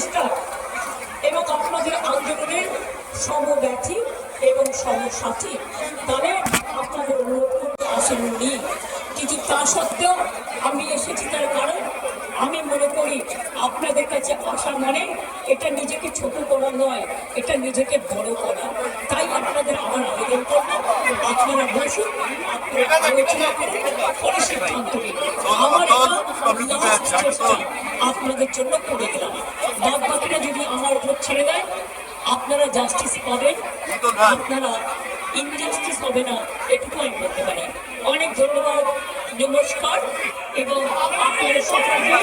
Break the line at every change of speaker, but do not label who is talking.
এল্ডার এবং আপনাদের আন্দোলনের সমব্যথী এবং সমসাথী। তাহলে আপনাদের অনুরোধ করতে আসেননি কিন্তু তা সত্ত্বেও আমি এসেছি তার কারণ আমি মনে করি আপনাদের কাছে আসা মানে এটা নিজেকে ছোট করা নয়, এটা নিজেকে বড় করা। তাই আপনাদের আমার আবেদন করব আপনারা বসুন, আপনারা আলোচনা করুন, পরে সিদ্ধান্ত নিন আমার এটা last চেষ্টা আপনাদের জন্য করে দিলাম। বাদ বাকিটা যদি আমার উপর ছেড়ে দেয় আপনারা জাস্টিস পাবেন আপনারা ইনজাস্টিস হবে না এটুকু আমি বলতে পারি। অনেক ধন্যবাদ নমস্কার এবং আপনাদের সকলকে